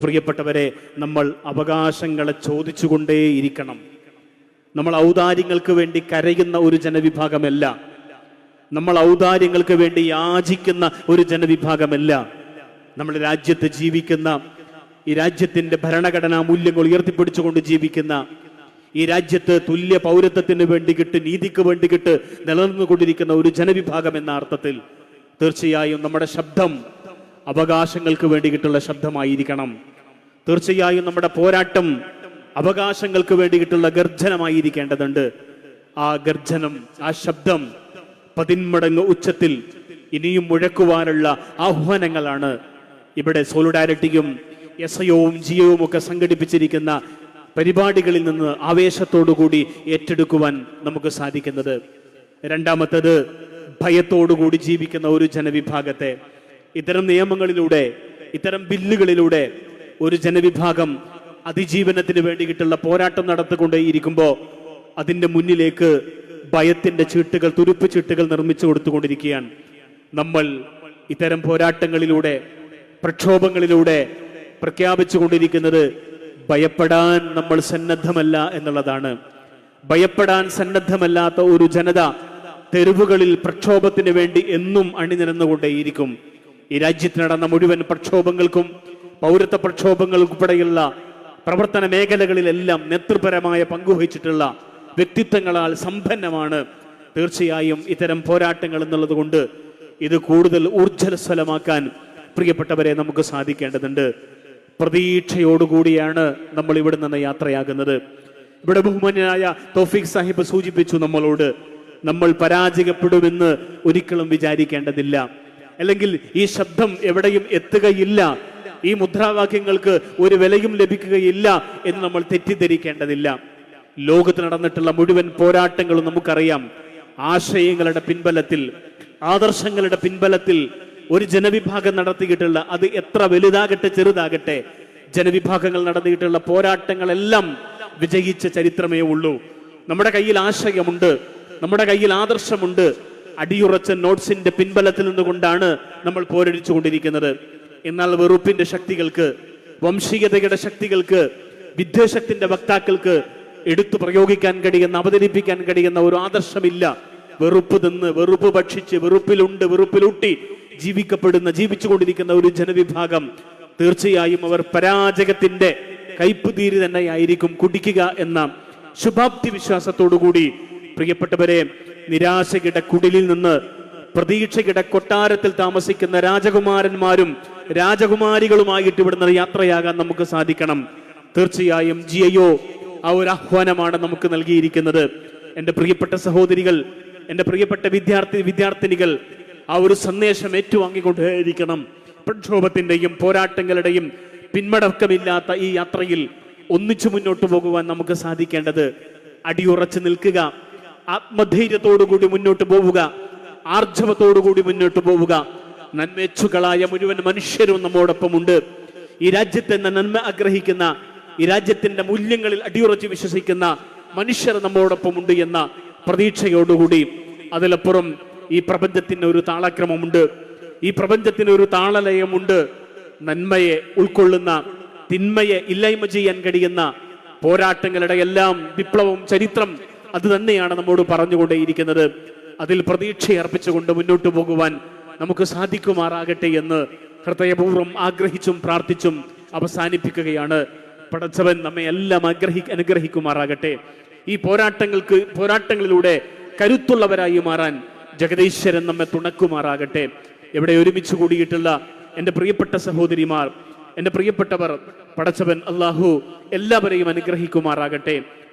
പ്രിയപ്പെട്ടവരെ നമ്മൾ അവകാശങ്ങളെ ചോദിച്ചുകൊണ്ടേയിരിക്കണം. നമ്മൾ ഔദാര്യങ്ങൾക്ക് വേണ്ടി കരയുന്ന ഒരു ജനവിഭാഗമല്ല. നമ്മൾ ഔദാര്യങ്ങൾക്ക് വേണ്ടി യാചിക്കുന്ന ഒരു ജനവിഭാഗമല്ല. നമ്മൾ രാജ്യത്ത് ജീവിക്കുന്ന ഈ രാജ്യത്തിന്റെ ഭരണഘടനാ മൂല്യങ്ങൾ ഉയർത്തിപ്പിടിച്ചുകൊണ്ട് ജീവിക്കുന്ന ഈ രാജ്യത്ത് തുല്യ പൗരത്വത്തിന് വേണ്ടി കിട്ട് നീതിക്ക് വേണ്ടി കിട്ട് നിലനിന്നുകൊണ്ടിരിക്കുന്ന ഒരു ജനവിഭാഗം എന്ന അർത്ഥത്തിൽ തീർച്ചയായും നമ്മുടെ ശബ്ദം അവകാശങ്ങൾക്ക് വേണ്ടിയിട്ടുള്ള ശബ്ദമായിരിക്കണം. തീർച്ചയായും നമ്മുടെ പോരാട്ടം അവകാശങ്ങൾക്ക് വേണ്ടിയിട്ടുള്ള ഗർജനമായിരിക്കേണ്ടതുണ്ട് ആ ഗർജനം ആ ശബ്ദം പതിന്മടങ്ങ് ഉച്ചത്തിൽ ഇനിയും മുഴക്കുവാനുള്ള ആഹ്വാനങ്ങളാണ് ഇവിടെ സോളിഡാരിറ്റിയും എസ് ഐയും ജിയോവും ഒക്കെ സംഘടിപ്പിച്ചിരിക്കുന്ന പരിപാടികളിൽ നിന്ന് ആവേശത്തോടുകൂടി ഏറ്റെടുക്കുവാൻ നമുക്ക് സാധിക്കുന്നത്. രണ്ടാമത്തത് ഭയത്തോടുകൂടി ജീവിക്കുന്ന ഒരു ജനവിഭാഗത്തെ ഇത്തരം നിയമങ്ങളിലൂടെ ഇത്തരം ബില്ലുകളിലൂടെ ഒരു ജനവിഭാഗം അതിജീവനത്തിന് വേണ്ടിയിട്ടുള്ള പോരാട്ടം നടത്തിക്കൊണ്ടേയിരിക്കുമ്പോൾ അതിന്റെ മുന്നിലേക്ക് ഭയത്തിന്റെ ചീട്ടുകൾ തുരുപ്പ് ചീട്ടുകൾ നിർമ്മിച്ചു കൊടുത്തുകൊണ്ടിരിക്കുകയാണ്. നമ്മൾ ഇത്തരം പോരാട്ടങ്ങളിലൂടെ പ്രക്ഷോഭങ്ങളിലൂടെ പ്രഖ്യാപിച്ചു കൊണ്ടിരിക്കുന്നത് ഭയപ്പെടാൻ നമ്മൾ സന്നദ്ധമല്ല എന്നുള്ളതാണ്. ഭയപ്പെടാൻ സന്നദ്ധമല്ലാത്ത ഒരു ജനത തെരുവുകളിൽ പ്രക്ഷോഭത്തിന് വേണ്ടി എന്നും അണിനിരന്നുകൊണ്ടേയിരിക്കും. ഈ രാജ്യത്ത് നടന്ന മുഴുവൻ പ്രക്ഷോഭങ്ങൾക്കും പൗരത്വ പ്രക്ഷോഭങ്ങൾക്കുൾപ്പെടെയുള്ള പ്രവർത്തന മേഖലകളിലെല്ലാം നേതൃപരമായ പങ്കുവഹിച്ചിട്ടുള്ള വ്യക്തിത്വങ്ങളാൽ സമ്പന്നമാണ്. തീർച്ചയായും ഇത്തരം പോരാട്ടങ്ങൾ എന്നുള്ളത് കൊണ്ട് ഇത് കൂടുതൽ ഊർജസ്വലമാക്കാൻ പ്രിയപ്പെട്ടവരെ നമുക്ക് സാധിക്കേണ്ടതുണ്ട്. പ്രതീക്ഷയോടുകൂടിയാണ് നമ്മൾ ഇവിടെ നിന്ന് യാത്രയാകുന്നത്. ഇവിടെ ബഹുമാന്യനായ തോഫിക് സാഹിബ് സൂചിപ്പിച്ചു നമ്മളോട് നമ്മൾ പരാജയപ്പെടുമെന്ന് ഒരിക്കലും വിചാരിക്കേണ്ടതില്ല. അല്ലെങ്കിൽ ഈ ശബ്ദം എവിടെയും എത്തുകയില്ല. ഈ മുദ്രാവാക്യങ്ങൾക്ക് ഒരു വിലയും ലഭിക്കുകയില്ല എന്ന് നമ്മൾ തെറ്റിദ്ധരിക്കേണ്ടതില്ല. ലോകത്ത് നടന്നിട്ടുള്ള മുഴുവൻ പോരാട്ടങ്ങളും നമുക്കറിയാം. ആശയങ്ങളുടെ പിൻബലത്തിൽ ആദർശങ്ങളുടെ പിൻബലത്തിൽ ഒരു ജനവിഭാഗം നടത്തിയിട്ടുള്ള അത് എത്ര വലുതാകട്ടെ ചെറുതാകട്ടെ ജനവിഭാഗങ്ങൾ നടത്തിയിട്ടുള്ള പോരാട്ടങ്ങളെല്ലാം വിജയിച്ച ചരിത്രമേ ഉള്ളൂ. നമ്മുടെ കയ്യിൽ ആശയമുണ്ട് നമ്മുടെ കയ്യിൽ ആദർശമുണ്ട് അടിയുറച്ച നോട്ട്സിന്റെ പിൻബലത്തിൽ നിന്നുകൊണ്ടാണ് നമ്മൾ പോരടിച്ചു കൊണ്ടിരിക്കുന്നത് എന്നാൽ വെറുപ്പിന്റെ ശക്തികൾക്ക് വംശീയതയുടെ ശക്തികൾക്ക് വിദ്വേഷത്തിന്റെ വക്താക്കൾക്ക് എടുത്തു പ്രയോഗിക്കാൻ കഴിയുന്ന അവതരിപ്പിക്കാൻ കഴിയുന്ന ഒരു ആദർശമില്ല. വെറുപ്പ് തിന്ന് വെറുപ്പ് ഭക്ഷിച്ച് വെറുപ്പിലുണ്ട് വെറുപ്പിലൂട്ടി ജീവിക്കപ്പെടുന്ന ജീവിച്ചുകൊണ്ടിരിക്കുന്ന ഒരു ജനവിഭാഗം തീർച്ചയായും അവർ പരാജയത്തിന്റെ കയ്പുതീരി തന്നെയായിരിക്കും കുടിക്കുക എന്ന ശുഭാപ്തി വിശ്വാസത്തോടുകൂടി പ്രിയപ്പെട്ടവരെ നിരാശയുടെ കുടിലിൽ നിന്ന് പ്രതീക്ഷയുടെ കൊട്ടാരത്തിൽ താമസിക്കുന്ന രാജകുമാരന്മാരും രാജകുമാരികളുമായിട്ട് ഇവിടുന്ന് യാത്രയാകാൻ നമുക്ക് സാധിക്കണം. തീർച്ചയായും ജിയയോ ആ ഒരു ആഹ്വാനമാണ് നമുക്ക് നൽകിയിരിക്കുന്നത്. എന്റെ പ്രിയപ്പെട്ട സഹോദരികൾ എന്റെ പ്രിയപ്പെട്ട വിദ്യാർത്ഥി വിദ്യാർത്ഥിനികൾ ആ ഒരു സന്ദേശം ഏറ്റുവാങ്ങിക്കൊണ്ടേയിരിക്കണം. പ്രക്ഷോഭത്തിന്റെയും പോരാട്ടങ്ങളുടെയും പിന്മടക്കമില്ലാത്ത ഈ യാത്രയിൽ ഒന്നിച്ചു മുന്നോട്ട് പോകുവാൻ നമുക്ക് സാധിക്കേണ്ടത്. അടിയുറച്ചു നിൽക്കുക. ആത്മധൈര്യത്തോടുകൂടി മുന്നോട്ട് പോവുക. ആർജവത്തോടുകൂടി മുന്നോട്ട് പോവുക. നന്മേച്ഛുകളായ മുഴുവൻ മനുഷ്യരും നമ്മോടൊപ്പമുണ്ട്. ഈ രാജ്യത്തെ നന്മ ആഗ്രഹിക്കുന്ന ഈ രാജ്യത്തിന്റെ മൂല്യങ്ങളിൽ അടിയുറച്ച് വിശ്വസിക്കുന്ന മനുഷ്യർ നമ്മോടൊപ്പമുണ്ട് എന്ന പ്രതീക്ഷയോടുകൂടി അതിലപ്പുറം ഈ പ്രപഞ്ചത്തിന് ഒരു താളക്രമമുണ്ട്. ഈ പ്രപഞ്ചത്തിന് ഒരു താളലയമുണ്ട്. നന്മയെ ഉൾക്കൊള്ളുന്ന തിന്മയെ ഇല്ലായ്മ ചെയ്യാൻ കഴിയുന്ന പോരാട്ടങ്ങളുടെ എല്ലാം വിപ്ലവവും ചരിത്രം അത് തന്നെയാണ് നമ്മോട് പറഞ്ഞുകൊണ്ടേയിരിക്കുന്നത്. അതിൽ പ്രതീക്ഷയർപ്പിച്ചുകൊണ്ട് മുന്നോട്ട് പോകുവാൻ നമുക്ക് സാധിക്കുമാറാകട്ടെ എന്ന് ഹൃദയപൂർവം ആഗ്രഹിച്ചും പ്രാർത്ഥിച്ചും അവസാനിപ്പിക്കുകയാണ്. പടച്ചവൻ നമ്മെ എല്ലാം ആഗ്രഹി അനുഗ്രഹിക്കുമാറാകട്ടെ. ഈ പോരാട്ടങ്ങൾക്ക് പോരാട്ടങ്ങളിലൂടെ കരുത്തുള്ളവരായി മാറാൻ ജഗദീശ്വരൻ നമ്മെ തുണക്കുമാറാകട്ടെ. ഇവിടെ ഒരുമിച്ച് കൂടിയിട്ടുള്ള എന്റെ പ്രിയപ്പെട്ട സഹോദരിമാർ എന്റെ പ്രിയപ്പെട്ടവർ പടച്ചവൻ അള്ളാഹു എല്ലാവരെയും അനുഗ്രഹിക്കുമാറാകട്ടെ.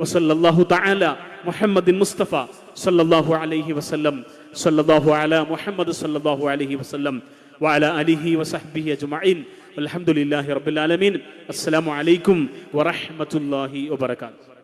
وصلى الله تعالى محمد المصطفى صلى الله عليه وسلم. صلى الله على محمد صلى الله عليه وسلم. وعلى آله وصحبه أجمعين. والحمد لله رب العالمين. السلام عليكم ورحمة الله وبركاته.